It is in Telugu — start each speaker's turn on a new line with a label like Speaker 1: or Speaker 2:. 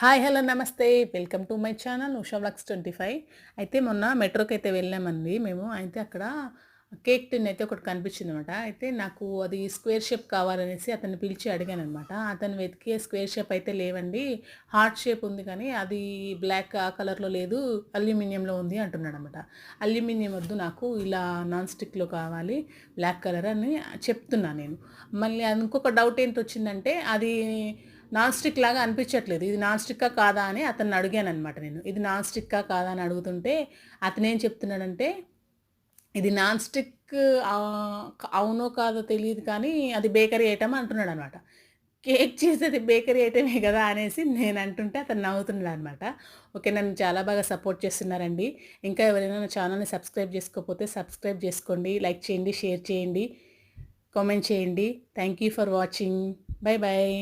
Speaker 1: హాయ్ హలో నమస్తే. Welcome to my channel Usha vlogs twenty five. అయితే మొన్న మెట్రోకి అయితే వెళ్ళామండి మేము. అయితే అక్కడ కేక్ టిన్ అయితే ఒకటి కనిపించింది అనమాట అయితే నాకు అది స్క్వేర్ షేప్ కావాలనేసి అతన్ని పిలిచి అడిగాను అనమాట అతను వెతికే స్క్వేర్ షేప్ అయితే లేవండి. హార్ట్ షేప్ ఉంది కానీ అది బ్లాక్ ఆ కలర్లో లేదు. అల్యూమినియంలో ఉంది అంటున్నాడు అనమాట అల్యూమినియం వద్దు నాకు ఇలా నాన్ స్టిక్లో కావాలి బ్లాక్ కలర్ అని చెప్తున్నా నేను. మళ్ళీ ఇంకొక డౌట్ ఏంటి వచ్చిందంటే అది నాన్ స్టిక్ లాగా అనిపించట్లేదు. ఇది నాన్ స్టిక్కా కాదా అని అతన్ని అడిగాను అనమాట నేను. ఇది నాన్ స్టిక్కా కాదా అని అడుగుతుంటే అతనేం చెప్తున్నాడంటే ఇది నాన్ స్టిక్ అవునో కాదో తెలియదు కానీ అది బేకరీ ఐటమ్ అంటున్నాడు అనమాట కేక్ చేసేది బేకరీ ఐటమే కదా అనేసి నేను అంటుంటే అతను నవ్వుతున్నాడు అనమాట ఓకే నన్ను చాలా బాగా సపోర్ట్ చేస్తున్నారండి. ఇంకా ఎవరైనా నా ఛానల్ని సబ్స్క్రైబ్ చేసుకోకపోతే సబ్స్క్రైబ్ చేసుకోండి లైక్ చేయండి షేర్ చేయండి కామెంట్ చేయండి. Thank you for watching. Bye bye